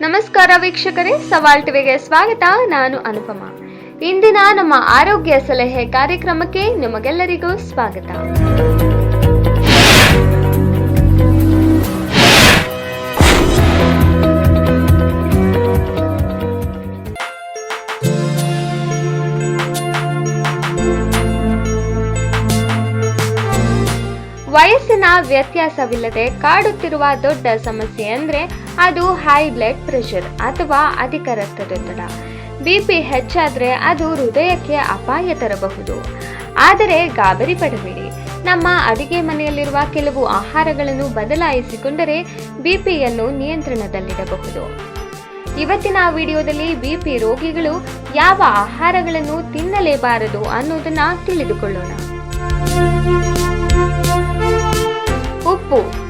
ನಮಸ್ಕಾರ ವೀಕ್ಷಕರೇ ಸವಾಲ್ ಟಿವಿಗೆ ಸ್ವಾಗತ ನಾನು ಅನುಪಮ. ಇಂದಿನ ನಮ್ಮ ಆರೋಗ್ಯ ಸಲಹೆ ಕಾರ್ಯಕ್ರಮಕ್ಕೆ ನಿಮಗೆಲ್ಲರಿಗೂ ಸ್ವಾಗತ. ವಯಸ್ಸಿನ ವ್ಯತ್ಯಾಸವಿಲ್ಲದೆ ಕಾಡುತ್ತಿರುವ ದೊಡ್ಡ ಸಮಸ್ಯೆ ಅಂದರೆ ಅದು ಹೈ ಬ್ಲಡ್ ಪ್ರೆಷರ್ ಅಥವಾ ಅಧಿಕ ರಕ್ತದೊತ್ತಡ. ಬಿಪಿ ಹೆಚ್ಚಾದರೆ ಅದು ಹೃದಯಕ್ಕೆ ಅಪಾಯ ತರಬಹುದು. ಆದರೆ ಗಾಬರಿ ಪಡಬೇಡಿ. ನಮ್ಮ ಅಡಿಗೆ ಮನೆಯಲ್ಲಿರುವ ಕೆಲವು ಆಹಾರಗಳನ್ನು ಬದಲಾಯಿಸಿಕೊಂಡರೆ ಬಿ ಪಿಯನ್ನು ನಿಯಂತ್ರಣದಲ್ಲಿಡಬಹುದು. ಇವತ್ತಿನ ವಿಡಿಯೋದಲ್ಲಿ ಬಿ ಪಿ ರೋಗಿಗಳು ಯಾವ ಆಹಾರಗಳನ್ನು ತಿನ್ನಲೇಬಾರದು ಅನ್ನೋದನ್ನ ತಿಳಿದುಕೊಳ್ಳೋಣ. ಉಪ್ಪು.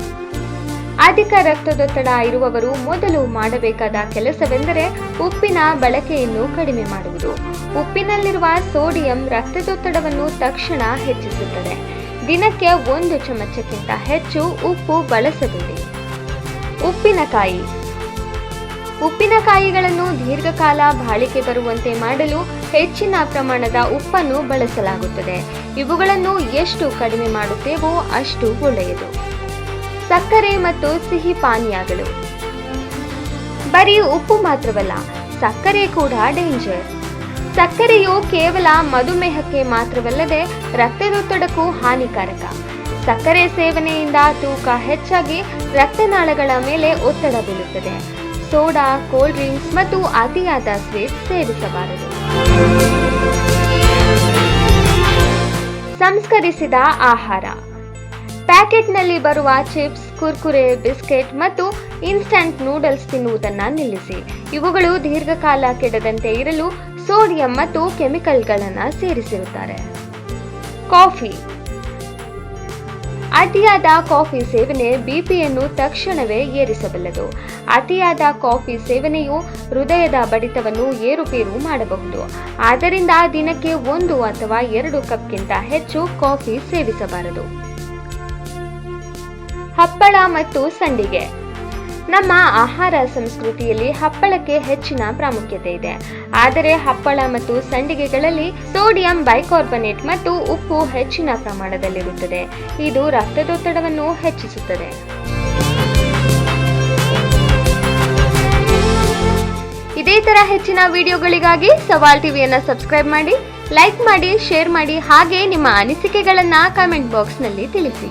ಅಧಿಕ ರಕ್ತದೊತ್ತಡ ಇರುವವರು ಮೊದಲು ಮಾಡಬೇಕಾದ ಕೆಲಸವೆಂದರೆ ಉಪ್ಪಿನ ಬಳಕೆಯನ್ನು ಕಡಿಮೆ ಮಾಡುವುದು. ಉಪ್ಪಿನಲ್ಲಿರುವ ಸೋಡಿಯಂ ರಕ್ತದೊತ್ತಡವನ್ನು ತಕ್ಷಣ ಹೆಚ್ಚಿಸುತ್ತದೆ. ದಿನಕ್ಕೆ ಒಂದು ಚಮಚಕ್ಕಿಂತ ಹೆಚ್ಚು ಉಪ್ಪು ಬಳಸಬೇಡಿ. ಉಪ್ಪಿನಕಾಯಿ. ಉಪ್ಪಿನಕಾಯಿಗಳನ್ನು ದೀರ್ಘಕಾಲ ಬಾಳಿಕೆ ಬರುವಂತೆ ಮಾಡಲು ಹೆಚ್ಚಿನ ಪ್ರಮಾಣದ ಉಪ್ಪನ್ನು ಬಳಸಲಾಗುತ್ತದೆ. ಇವುಗಳನ್ನು ಎಷ್ಟು ಕಡಿಮೆ ಮಾಡುತ್ತೇವೋ ಅಷ್ಟು ಒಳ್ಳೆಯದು. ಸಕ್ಕರೆ ಮತ್ತು ಸಿಹಿ ಪಾನೀಯಗಳು. ಬರೀ ಉಪ್ಪು ಮಾತ್ರವಲ್ಲ, ಸಕ್ಕರೆ ಕೂಡ ಡೇಂಜರ್ ಸಕ್ಕರೆಯು ಕೇವಲ ಮಧುಮೇಹಕ್ಕೆ ಮಾತ್ರವಲ್ಲದೆ ರಕ್ತದೊತ್ತಡಕ್ಕೂ ಹಾನಿಕಾರಕ. ಸಕ್ಕರೆ ಸೇವನೆಯಿಂದ ತೂಕ ಹೆಚ್ಚಾಗಿ ರಕ್ತನಾಳಗಳ ಮೇಲೆ ಒತ್ತಡ ಬೀಳುತ್ತದೆ. ಸೋಡಾ, ಕೋಲ್ಡ್ ಡ್ರಿಂಕ್ಸ್ ಮತ್ತು ಅತಿಯಾದ ಸ್ವೀಟ್ ಸೇವಿಸಬಾರದು. ಸಂಸ್ಕರಿಸಿದ ಆಹಾರ. ಪ್ಯಾಕೆಟ್ನಲ್ಲಿ ಬರುವ ಚಿಪ್ಸ್, ಕುರ್ಕುರೆ, ಬಿಸ್ಕೆಟ್ ಮತ್ತು ಇನ್ಸ್ಟಂಟ್ ನೂಡಲ್ಸ್ ತಿನ್ನುವುದನ್ನು ನಿಲ್ಲಿಸಿ. ಇವುಗಳು ದೀರ್ಘಕಾಲ ಕೆಡದಂತೆ ಇರಲು ಸೋಡಿಯಂ ಮತ್ತು ಕೆಮಿಕಲ್ಗಳನ್ನು ಸೇರಿಸಿರುತ್ತಾರೆ. ಕಾಫಿ. ಅತಿಯಾದ ಕಾಫಿ ಸೇವನೆ ಬಿಪಿಯನ್ನು ತಕ್ಷಣವೇ ಏರಿಸಬಲ್ಲದು. ಅತಿಯಾದ ಕಾಫಿ ಸೇವನೆಯು ಹೃದಯದ ಬಡಿತವನ್ನು ಏರುಪೇರು ಮಾಡಬಹುದು. ಆದ್ದರಿಂದ ದಿನಕ್ಕೆ ಒಂದು ಅಥವಾ ಎರಡು ಕಪ್ಗಿಂತ ಹೆಚ್ಚು ಕಾಫಿ ಸೇವಿಸಬಾರದು. ಹಪ್ಪಳ ಮತ್ತು ಸಂಡಿಗೆ. ನಮ್ಮ ಆಹಾರ ಸಂಸ್ಕೃತಿಯಲ್ಲಿ ಹಪ್ಪಳಕ್ಕೆ ಹೆಚ್ಚಿನ ಪ್ರಾಮುಖ್ಯತೆ ಇದೆ. ಆದರೆ ಹಪ್ಪಳ ಮತ್ತು ಸಂಡಿಗೆಗಳಲ್ಲಿ ಸೋಡಿಯಂ ಬೈಕಾರ್ಬನೇಟ್ ಮತ್ತು ಉಪ್ಪು ಹೆಚ್ಚಿನ ಪ್ರಮಾಣದಲ್ಲಿರುತ್ತದೆ. ಇದು ರಕ್ತದೊತ್ತಡವನ್ನು ಹೆಚ್ಚಿಸುತ್ತದೆ. ಇದೇ ತರ ಹೆಚ್ಚಿನ ವಿಡಿಯೋಗಳಿಗಾಗಿ ಸವಾಲ್ ಟಿವಿಯನ್ನು ಸಬ್ಸ್ಕ್ರೈಬ್ ಮಾಡಿ, ಲೈಕ್ ಮಾಡಿ, ಶೇರ್ ಮಾಡಿ, ಹಾಗೆ ನಿಮ್ಮ ಅನಿಸಿಕೆಗಳನ್ನು ಕಾಮೆಂಟ್ ಬಾಕ್ಸ್ನಲ್ಲಿ ತಿಳಿಸಿ.